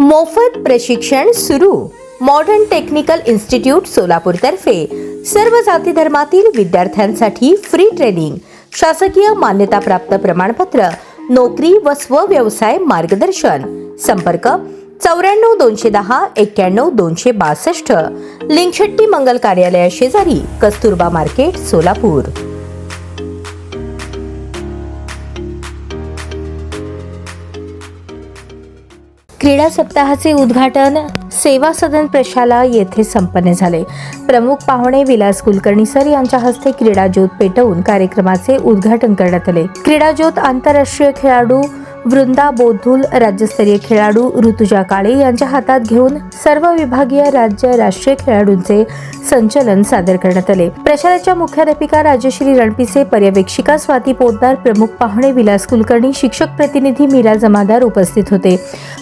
मोफत प्रशिक्षण सुरू. मॉडर्न टेक्निकल इन्स्टिट्यूट सोलापूरतर्फे सर्व जाती धर्मातील विद्यार्थ्यांसाठी फ्री ट्रेनिंग शासकीय मान्यताप्राप्त प्रमाणपत्र नोकरी व स्वव्यवसाय मार्गदर्शन. संपर्क चौऱ्याण्णव दोनशे दहा एक्क्याण्णव दोनशे बासष्ट. लिंगशेट्टी मंगल कार्यालया शेजारी कस्तुरबा मार्केट सोलापूर. क्रीडा सप्ताहाचे उद्घाटन सेवा सदन प्रशाला येथे संपन्न झाले. प्रमुख पाहुणे विलास कुलकर्णी सर यांच्या हस्ते क्रीडा ज्योत पेटवून कार्यक्रमाचे उद्घाटन करण्यात आले. क्रीडा ज्योत आंतरराष्ट्रीय खेळाडू वृंदा बोधुल राज्यस्तरीय खेळाडू ऋतुजा काळे यांच्या हातात घेऊन सर्व विभागीय राज्य राष्ट्रीय खेळाडूंचे संचलन सादर करण्यात आले. प्रशालेच्या मुख्याध्यापिका राजश्री रणपिसे पर्यवेक्षिका स्वाती पोतदार प्रमुख पाहुणे विलास कुलकर्णी शिक्षक प्रतिनिधी मीरा जमादार उपस्थित होते.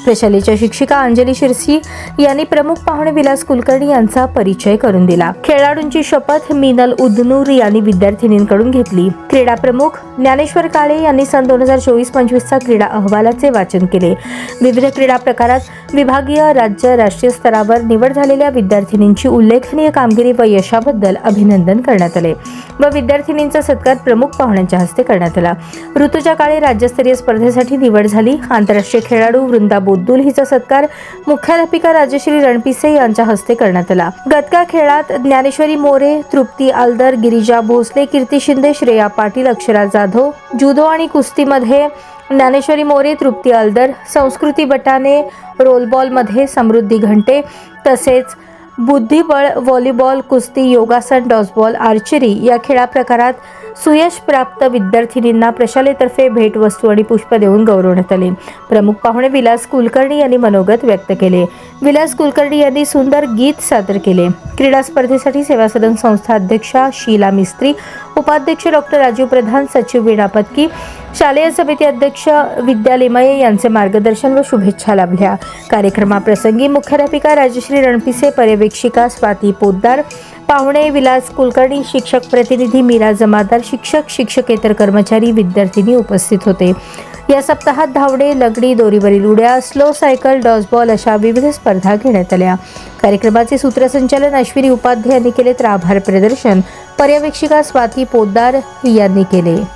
प्रशालेच्या शिक्षिका अंजली शिरसी यांनी प्रमुख पाहुणे विलास कुलकर्णी यांचा परिचय करून दिला. खेळाडूंची शपथ मिनल उदनूर यांनी विद्यार्थिनींकडून घेतली. क्रीडा प्रमुख ज्ञानेश्वर काळे यांनी सन दोन हजार चोवीस पंचवीसचा क्रीडा अहवालाचे वाचन केले. विविध क्रीडा प्रकारात विभागीय राज्य राष्ट्रीय स्तरावर निवड झालेल्या विद्यार्थिनींची उल्लेखनीय कामगिरी व यशाबद्दल अभिनंदन करण्यात आले व विद्यार्थिनींचा सत्कार प्रमुख पाहुण्यांच्या हस्ते करण्यात आला. ऋतुजा काळे राज्यस्तरीय स्पर्धेसाठी निवड झाली. आंतरराष्ट्रीय खेळाडू वृंदा बोद्दुल हिचा सत्कार मुख्याध्यापिका राजश्री रणपिसे यांच्या हस्ते करण्यात आला. गतका खेळात ज्ञानेश्वरी मोरे तृप्ती आलदर गिरिजा भोसले कीर्ती शिंदे श्रेया पाटील अक्षरा जाधव जुदो आणि कुस्तीमध्ये ज्ञानेश्वरी मोरे तृप्ती आलदर संस्कृती बटाने रोलबॉलमध्ये समृद्धी घंटे तसेच बुद्धिबळ व्हॉलीबॉल कुस्ती योगासन डॉसबॉल आर्चरी या खेळा प्रकारात सुयश प्राप्त विद्यार्थिनींना प्रशालेतर्फे भेटवस्तू आणि पुष्प देऊन गौरवण्यात आले. प्रमुख पाहुणे विलास कुलकर्णी यांनी मनोगत व्यक्त केले. विलास कुलकर्णी यांनी सुंदर गीत सादर केले. क्रीडा स्पर्धेसाठी सेवा सदन संस्था अध्यक्षा शीला मिस्त्री उपाध्यक्ष डॉक्टर राजीव प्रधान सचिव वीणा पत्की शालेय समिती अध्यक्ष विद्या लिमये यांचे मार्गदर्शन व शुभेच्छा लाभल्या. कार्यक्रमाप्रसंगी मुख्याध्यापिका राजश्री रणपिसे पर्यवेक्षिका स्वाती पोद्दार पाहुणे विलास कुलकर्णी शिक्षक प्रतिनिधी मीरा जमादार शिक्षक शिक्षकेतर कर्मचारी विद्यार्थिनी उपस्थित होते. या सप्ताहात धावणे लगडी दोरीवरील उड्या स्लो सायकल डॉसबॉल अशा विविध स्पर्धा घेण्यात आल्या. कार्यक्रमाचे सूत्रसंचालन अश्विनी उपाध्याय यांनी केले तर आभार प्रदर्शन. पर्यवेक्षिका स्वाती पोद्दार यांनी केले.